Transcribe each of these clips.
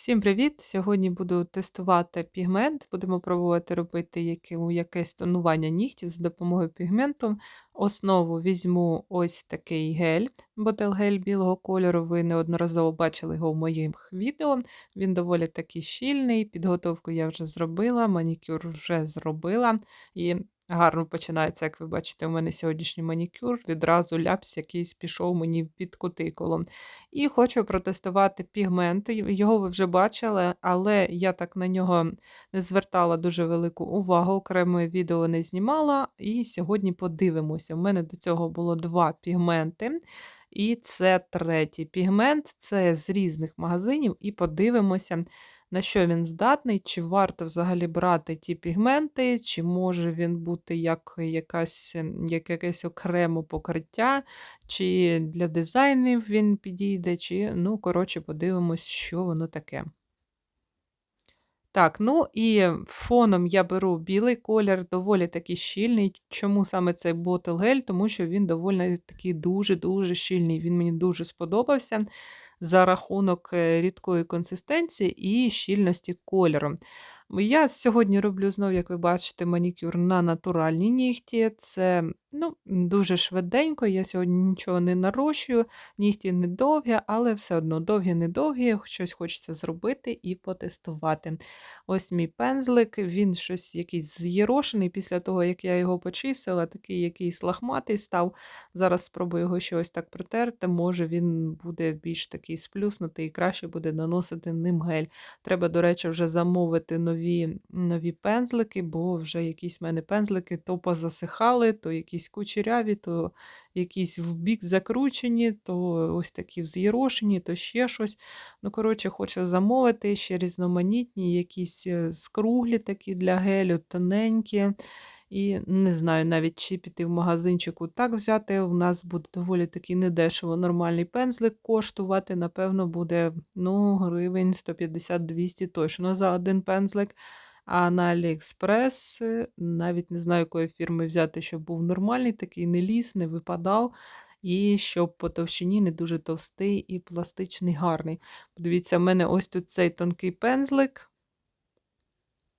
Всім привіт! Сьогодні буду тестувати пігмент. Будемо пробувати робити яке, якесь тонування нігтів за допомогою пігменту. Основу візьму ось такий гель, ботел-гель білого кольору. Ви неодноразово бачили його в моїх відео. Він доволі таки щільний. Підготовку я вже зробила, манікюр вже зробила. І Гарно починається, як ви бачите, у мене сьогоднішній манікюр. Відразу ляпс якийсь пішов мені під кутикулом. І хочу протестувати пігменти. Його ви вже бачили, але я так на нього не звертала дуже велику увагу, окреме відео не знімала. І сьогодні подивимося. У мене до цього було два пігменти. І це третій пігмент, це з різних магазинів, і подивимося на що він здатний, чи варто взагалі брати ті пігменти, чи може він бути як якась, як якесь окреме покриття, чи для дизайнів він підійде, чи, ну, коротше, подивимось, що воно таке. Так, ну і фоном я беру білий колір, доволі такий щільний. Чому саме цей ботл гель? Тому що він доволі такий дуже-дуже щільний. Він мені дуже сподобався за рахунок е, рідкої консистенції і щільності кольору. Я сьогодні роблю знову, як ви бачите, манікюр на натуральні нігті. Це ну, дуже швиденько, я сьогодні нічого не нарощую, нігті не довгі, але все одно довгі-недовгі, щось хочеться зробити і потестувати. Ось мій пензлик, він щось якийсь з'єрошений після того, як я його почистила, такий якийсь лахматий став. Зараз спробую його щось так притерти, може він буде більш такий сплюснутий і краще буде наносити ним гель. Треба, до речі, вже замовити нові нові пензлики, бо вже якісь в мене пензлики то позасихали, то якісь кучеряві, то якісь вбік закручені, то ось такі вз'єрошені, то ще щось. Ну, коротше, хочу замовити ще різноманітні, якісь е, скруглі такі для гелю, тоненькі. І не знаю навіть, чи піти в магазинчику так взяти. У нас буде доволі таки недешево нормальний пензлик коштувати. Напевно, буде ну, гривень 150-200 точно за один пензлик. А на Аліекспрес навіть не знаю, якої фірми взяти, щоб був нормальний, такий не ліз, не випадав. І щоб по товщині не дуже товстий і пластичний, гарний. Подивіться, в мене ось тут цей тонкий пензлик,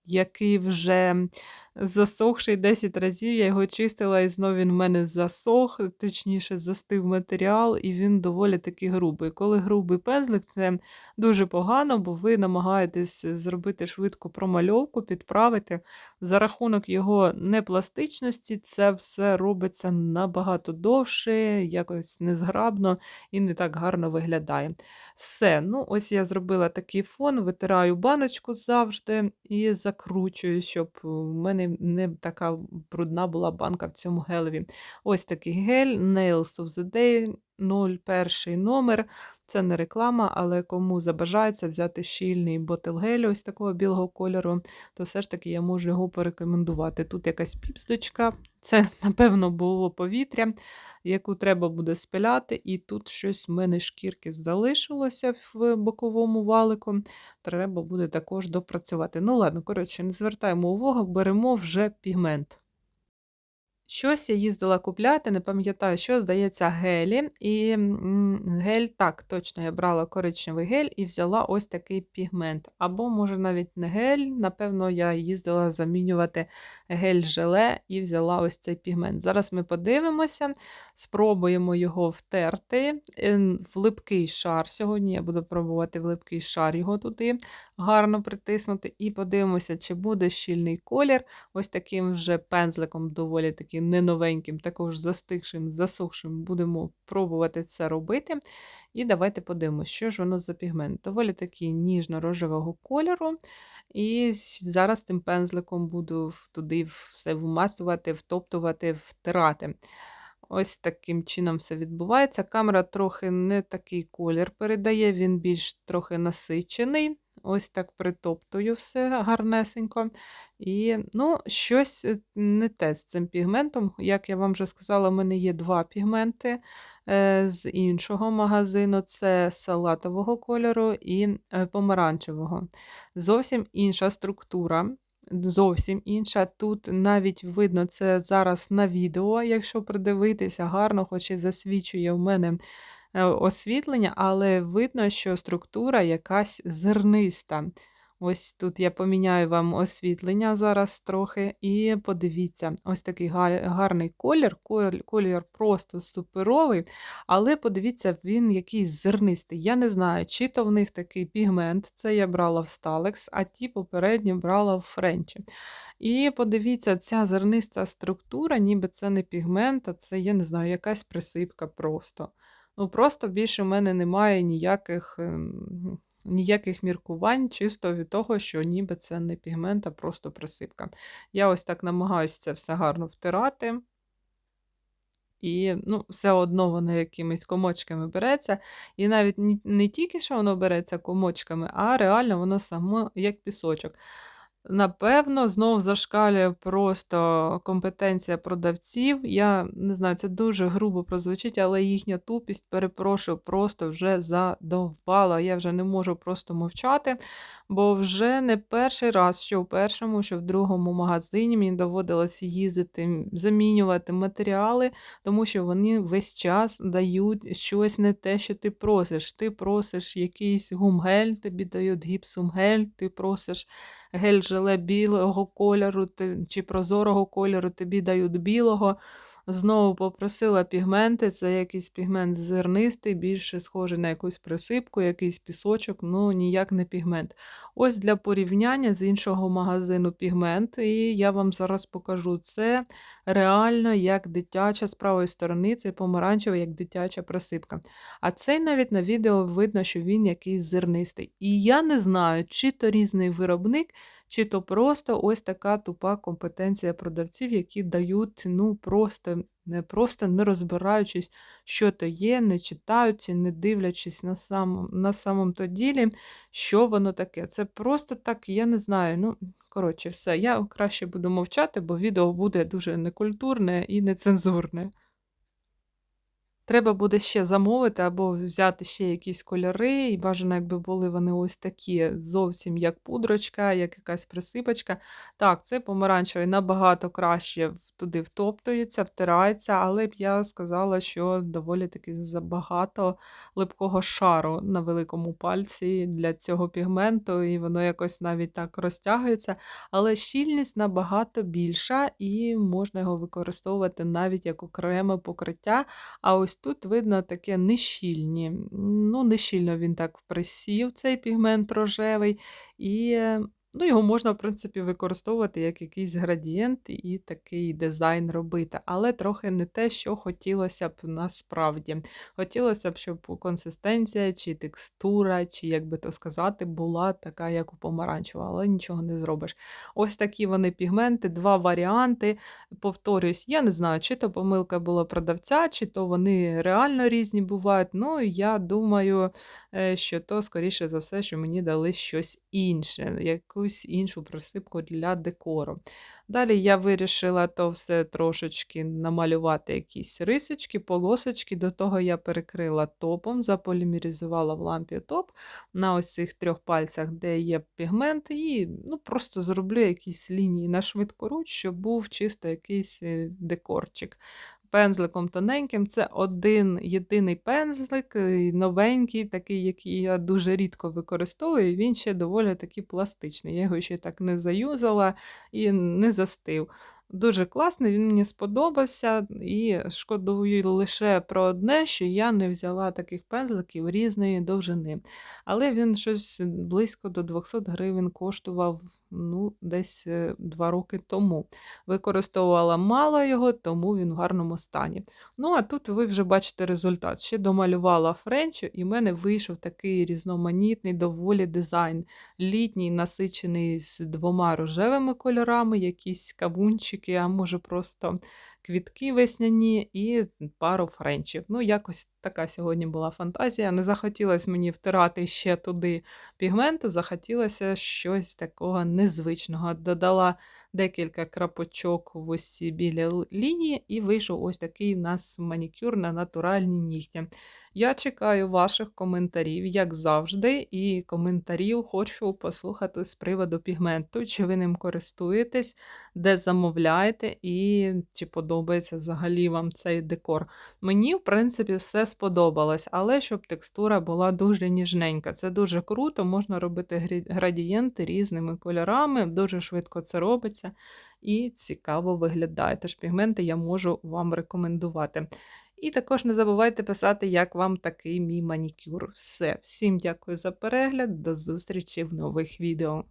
який вже засохший 10 разів. Я його чистила, і знову він в мене засох, точніше, застив матеріал, і він доволі таки грубий. Коли грубий пензлик, це дуже погано, бо ви намагаєтесь зробити швидку промальовку, підправити. За рахунок його непластичності, це все робиться набагато довше, якось незграбно і не так гарно виглядає. Все, ну ось я зробила такий фон, витираю баночку завжди і закручую, щоб в мене не не така брудна була банка в цьому гелеві. Ось такий гель, Nails of the Day, 01 номер. Це не реклама, але кому забажається взяти щільний ботел гелю ось такого білого кольору, то все ж таки я можу його порекомендувати. Тут якась піпсточка, це, напевно, було повітря яку треба буде спиляти, і тут щось в мене шкірки залишилося в боковому валику. Треба буде також допрацювати. Ну, ладно, коротше, не звертаємо увагу, беремо вже пігмент. Щось я їздила купляти, не пам'ятаю, що, здається, гелі. І гель, так, точно, я брала коричневий гель і взяла ось такий пігмент. Або, може, навіть не гель, напевно, я їздила замінювати гель-желе і взяла ось цей пігмент. Зараз ми подивимося, спробуємо його втерти в липкий шар. Сьогодні я буду пробувати в липкий шар його туди гарно притиснути, і подивимося, чи буде щільний колір. Ось таким вже пензликом, доволі таким неновеньким, також застигшим, засохшим, будемо пробувати це робити. І давайте подивимося, що ж воно за пігмент. Доволі такий ніжно-рожевого кольору. І зараз тим пензликом буду туди все вмацувати, втоптувати, втирати. Ось таким чином все відбувається. Камера трохи не такий колір передає, він більш трохи насичений. Ось так притоптую все гарнесенько. І, ну, щось е, не те з цим пігментом. Як я вам вже сказала, в мене є два пігменти з іншого магазину: це салатового кольору і е, помаранчевого. Зовсім інша структура. Зовсім інша. Тут навіть видно це зараз на відео, якщо придивитися, гарно, хоч і засвічує в мене е, освітлення, але видно, що структура якась зерниста. Ось тут я поміняю вам освітлення зараз трохи, і подивіться, ось такий гарний колір, колір просто суперовий, але подивіться, він якийсь зернистий. Я не знаю, чи то в них такий пігмент, це я брала в Stalex, а ті попередні брала в Френчі. І подивіться, ця зерниста структура, ніби це не пігмент, а це, я не знаю, якась присипка просто. Ну, Просто більше в мене немає ніяких. Ніяких міркувань, чисто від того, що ніби це не пігмент, а просто присипка. Я ось так намагаюся це все гарно втирати. І ну, все одно воно якимись комочками береться. І навіть не тільки що воно береться комочками, а реально воно само як пісочок. Напевно, знов зашкалює просто компетенція продавців. Я не знаю, це дуже грубо прозвучить, але їхня тупість, перепрошую, просто вже задовбала. Я вже не можу просто мовчати, бо вже не перший раз, що в першому, що в другому магазині мені доводилося їздити, замінювати матеріали, тому що вони весь час дають щось не те, що ти просиш. Ти просиш якийсь гумгель, тобі дають гіпсумгель, ти просиш гель-желе білого кольору чи прозорого кольору, тобі дають білого. Знову попросила пігменти, це якийсь пігмент зернистий, більше схожий на якусь присипку, якийсь пісочок, ну ніяк не пігмент. Ось для порівняння з іншого магазину пігмент, і я вам зараз покажу це реально як дитяча з правої сторони, це помаранчева, як дитяча присипка. А цей навіть на відео видно, що він якийсь зернистий. І я не знаю, чи то різний виробник чи то просто ось така тупа компетенція продавців, які дають, ну, просто не просто не розбираючись, що то є, не читаючи, не дивлячись на сам, на самому то ділі, що воно таке. Це просто так, я не знаю. ну, Коротше, все, я краще буду мовчати, бо відео буде дуже некультурне і нецензурне. Треба буде ще замовити або взяти ще якісь кольори, і бажано, якби були вони ось такі, зовсім як пудрочка, як якась присипочка. Так, це помаранчевий набагато краще туди втоптується, втирається, але б я сказала, що доволі таки забагато липкого шару на великому пальці для цього пігменту, і воно якось навіть так розтягується. Але щільність набагато більша, і можна його використовувати навіть як окреме покриття. А ось тут видно таке нещільні. Ну, нещільно він так присів, цей пігмент рожевий. і... Ну, Його можна, в принципі, використовувати як якийсь градієнт і такий дизайн робити, але трохи не те, що хотілося б насправді. Хотілося б, щоб консистенція, чи текстура, чи, як би то сказати, була така, як у помаранчева, але нічого не зробиш. Ось такі вони пігменти, два варіанти. Повторюсь, я не знаю, чи то помилка була продавця, чи то вони реально різні бувають. Ну, я думаю, е, що то, скоріше за все, що мені дали щось інше. яку якусь іншу присипку для декору. Далі я вирішила то все трошечки намалювати якісь рисочки, полосочки. До того я перекрила топом, заполімеризувала в лампі топ на ось цих трьох пальцях, де є пігмент, і ну, просто зроблю якісь лінії на швидкоруч, щоб був чисто якийсь е, декорчик пензликом тоненьким. Це один єдиний пензлик, е, новенький, такий, який я дуже рідко використовую, він ще доволі таки пластичний. Я його ще так не заюзала і не застив. Дуже класний, він мені сподобався, і шкодую лише про одне, що я не взяла таких пензликів різної довжини. Але він щось близько до 200 гривень коштував ну, десь 2 е, роки тому. Використовувала мало його, тому він в гарному стані. Ну, а тут ви вже бачите результат. Ще домалювала френчу, і в мене вийшов такий різноманітний, доволі дизайн. Літній, насичений з двома рожевими кольорами, якісь кавунчики, а може просто квітки весняні і пару френчів. Ну, якось така сьогодні була фантазія. Не захотілося мені втирати ще туди пігменту, захотілося щось такого незвичного. Додала декілька крапочок в ці білі лінії, і вийшов ось такий у нас манікюр на натуральні нігті. Я чекаю ваших коментарів, як завжди, і коментарів хочу послухати з приводу пігменту, чи ви ним користуєтесь, де замовляєте, і чи подобається взагалі вам цей декор. Мені, в принципі, все сподобалось, але щоб текстура була дуже ніжненька. Це дуже круто, можна робити градієнти різними кольорами, дуже швидко це робиться і цікаво виглядає. Тож пігменти я можу вам рекомендувати. І також не забувайте писати, як вам такий мій манікюр. Все, всім дякую за перегляд, до зустрічі в нових відео.